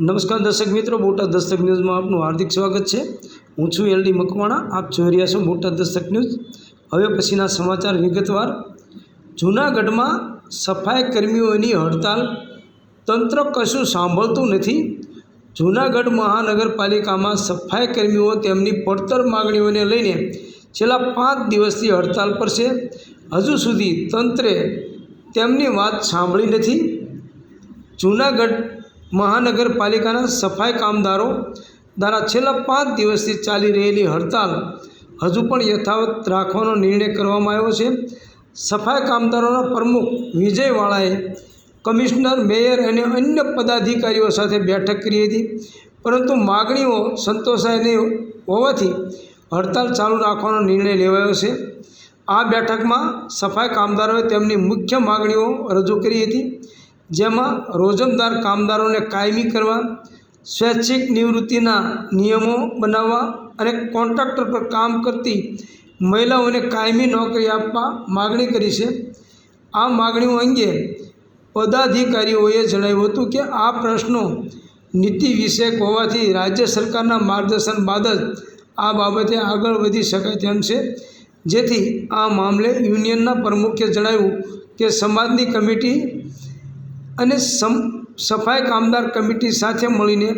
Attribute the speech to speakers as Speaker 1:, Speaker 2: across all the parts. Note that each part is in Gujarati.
Speaker 1: નમસ્કાર દર્શક મિત્રો, બોટાદ દસ્તક ન્યૂઝમાં આપનું હાર્દિક સ્વાગત છે. હું છું એલડી મકવાણા, આપ જોઈ રહ્યા છો બોટાદ દસ્તક ન્યૂઝ. હવે પછીના સમાચાર વિગતવાર. જૂનાગઢમાં સફાઈ કર્મીઓની હડતાલ. તંત્ર કશું સાંભળતું નથી. જૂનાગઢ મહાનગરપાલિકામાં સફાઈ કર્મીઓ તેમની પડતર માગણીઓને લઈને છેલ્લા પાંચ દિવસથી હડતાલ પર છે. હજુ સુધી તંત્રે તેમની વાત સાંભળી નથી. જૂનાગઢ મહાનગરપાલિકાના સફાઈ કામદારો દ્વારા છેલ્લા પાંચ દિવસથી ચાલી રહેલી હડતાલ હજુ પણ યથાવત રાખવાનો નિર્ણય કરવામાં આવ્યો છે. સફાઈ કામદારોના પ્રમુખ વિજયવાળાએ કમિશનર, મેયર અને અન્ય પદાધિકારીઓ સાથે બેઠક કરી હતી. પરંતુ માગણીઓ સંતોષાય નહીં હોવાથી હડતાલ ચાલુ રાખવાનો નિર્ણય લેવાયો છે. આ બેઠકમાં સફાઈ કામદારોએ તેમની મુખ્ય માગણીઓ રજૂ કરી હતી. જેમાં રોજમદાર કામદારોને કાયમી કરવા, સ્વૈચ્છિક નિવૃત્તિના નિયમો બનાવવા અને કોન્ટ્રાક્ટર પર કામ કરતી મહિલાઓને કાયમી નોકરી આપવા માગણી કરી છે. આ માગણીઓ અંગે પદાધિકારીઓએ જણાવ્યું હતું કે આ પ્રશ્નો નીતિ વિષયક હોવાથી રાજ્ય સરકારના માર્ગદર્શન બાદ જ આ બાબતે આગળ વધી શકાય તેમ છે. જેથી આ મામલે યુનિયનના પ્રમુખે જણાવ્યું કે સમાજની કમિટી અને સમ, સફાઈ કામદાર કમિટી સાથે મળીને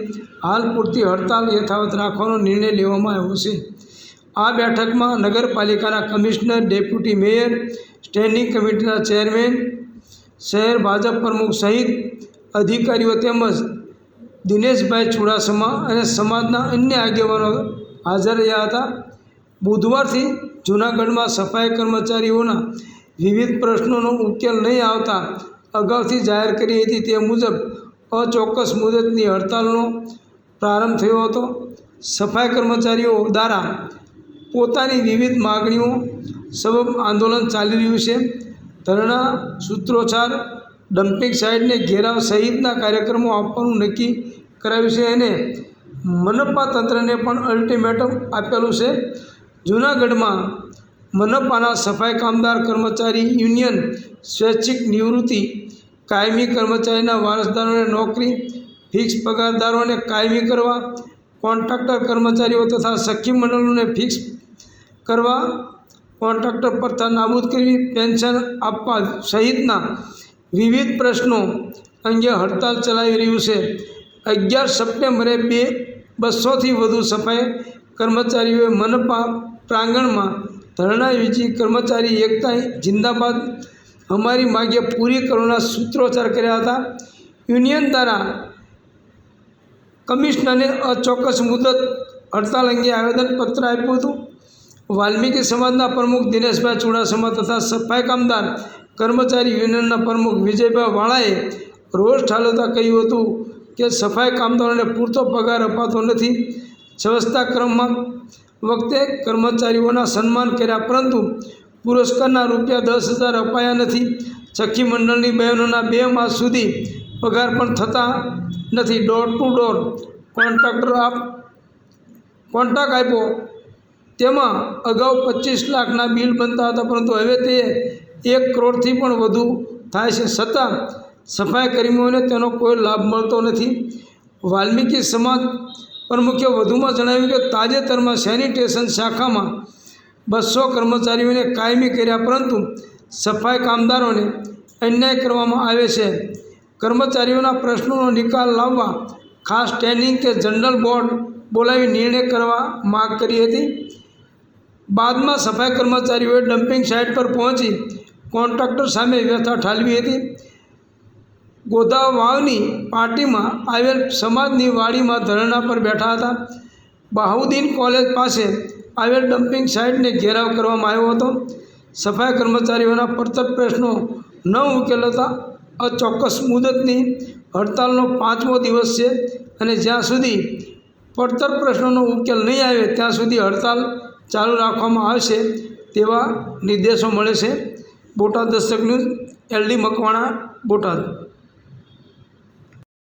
Speaker 1: હાલ પૂરતી હડતાલ યથાવત રાખવાનો નિર્ણય લેવામાં આવ્યો છે. આ બેઠકમાં નગરપાલિકાના કમિશનર, ડેપ્યુટી મેયર, સ્ટેન્ડિંગ કમિટીના ચેરમેન, શહેર ભાજપ પ્રમુખ સહિત અધિકારીઓ તેમજ દિનેશભાઈ ચુડાસમા અને સમાજના અન્ય આગેવાનો હાજર રહ્યા હતા. બુધવારથી જૂનાગઢમાં સફાઈ કર્મચારીઓના વિવિધ પ્રશ્નોનો ઉકેલ નહીં આવતા અગાઉથી જાહેર કરી હતી તે મુજબ અચોક્કસ મુદતની હડતાલનો પ્રારંભ થયો હતો. સફાઈ કર્મચારીઓ દ્વારા પોતાની વિવિધ માગણીઓ સબબ આંદોલન ચાલી રહ્યું છે. ધરણા સૂત્રોચ્ચાર ડમ્પિંગ સાઇટને ઘેરાવ સહિતના કાર્યક્રમો આપવાનું નક્કી કરાવ્યું છે અને મનપા તંત્રને પણ અલ્ટિમેટમ આપેલું છે. જૂનાગઢમાં મનપાના સફાઈ કામદાર કર્મચારી યુનિયન સ્વૈચ્છિક નિવૃત્તિ કાયમી કર્મચારીના વારસદારોને નોકરી ફિક્સ પગારદારોને કાયમી કરવા, કોન્ટ્રાક્ટર કર્મચારીઓ તથા સખી મંડળોને ફિક્સ કરવા, કોન્ટ્રાક્ટર પ્રથા નાબૂદ કરવી પેન્શન આપવા સહિતના વિવિધ પ્રશ્નો અંગે હડતાલ ચલાવી રહ્યું છે. અગિયાર સપ્ટેમ્બરે બે બસોથી વધુ સફાઈ કર્મચારીઓએ મનપા પ્રાંગણમાં ધરણા યોજી કર્મચારી એકતા જિંદાબાદ અમારી માગે પૂરી કરવાના સૂત્રોચ્ચાર કર્યા હતા. યુનિયન દ્વારા કમિશનરને અચોક્કસ મુદત હડતાલ અંગે આવેદનપત્ર આપ્યું હતું. વાલ્મીકી સમાજના પ્રમુખ દિનેશભાઈ ચુડાસમા તથા સફાઈ કામદાર કર્મચારી યુનિયનના પ્રમુખ વિજયભાઈ વાળાએ રોષ ઠાલવતા કહ્યું હતું કે સફાઈ કામદારોને પૂરતો પગાર અપાતો નથી. સ્વચ્છતા ક્રમમાં વખતે કર્મચારીઓના સન્માન કર્યા, પરંતુ પુરસ્કારના રૂપિયા દસ હજાર અપાયા નથી. સખી મંડળની બહેનોના બે માસ સુધી પગાર પણ થતા નથી. ડોર ટુ ડોર કોન્ટ્રાક્ટર આપ, કોન્ટ્રાક્ટ આપ્યો. તેમાં અગાઉ પચીસ લાખના બિલ બનતા હતા, પરંતુ હવે તે એક કરોડથી પણ વધુ થાય છે. છતાં સફાઈ કર્મીઓને તેનો કોઈ લાભ મળતો નથી. વાલ્મીકી સમાજ પ્રમુખે વધુમાં જણાવ્યું કે તાજેતરમાં સેનિટેશન શાખામાં બસો કર્મચારીઓને કાયમી કર્યા પરંતુ સફાઈ કામદારોને અન્યાય કરવામાં આવે છે. કર્મચારીઓના પ્રશ્નોનો નિકાલ લાવવા ખાસ ટ્રેનિંગ કે જનરલ બોર્ડ બોલાવી નિર્ણય કરવા માગ કરી હતી. બાદમાં સફાઈ કર્મચારીઓએ ડમ્પિંગ સાઇટ પર પહોંચી કોન્ટ્રાક્ટર સામે વ્યથા ઠાલવી હતી. ગોદાવાવની પાર્ટીમાં આવેલ સમાજની વાડીમાં ધરણા પર બેઠા હતા. બહાઉદ્દીન કોલેજ પાસે આવેલ ડમ્પિંગ સાઇટને ઘેરાવ કરવામાં આવ્યો હતો. સફાઈ કર્મચારીઓના પડતર પ્રશ્નો ન ઉકેલાતા અચોક્કસ મુદતની હડતાલનો પાંચમો દિવસ છે અને જ્યાં સુધી પડતર પ્રશ્નોનો ઉકેલ નહીં આવે, ત્યાં સુધી હડતાલ ચાલુ રાખવામાં આવશે તેવા નિર્દેશો મળે છે. Botad Dastak news, LD Makwana, Botad.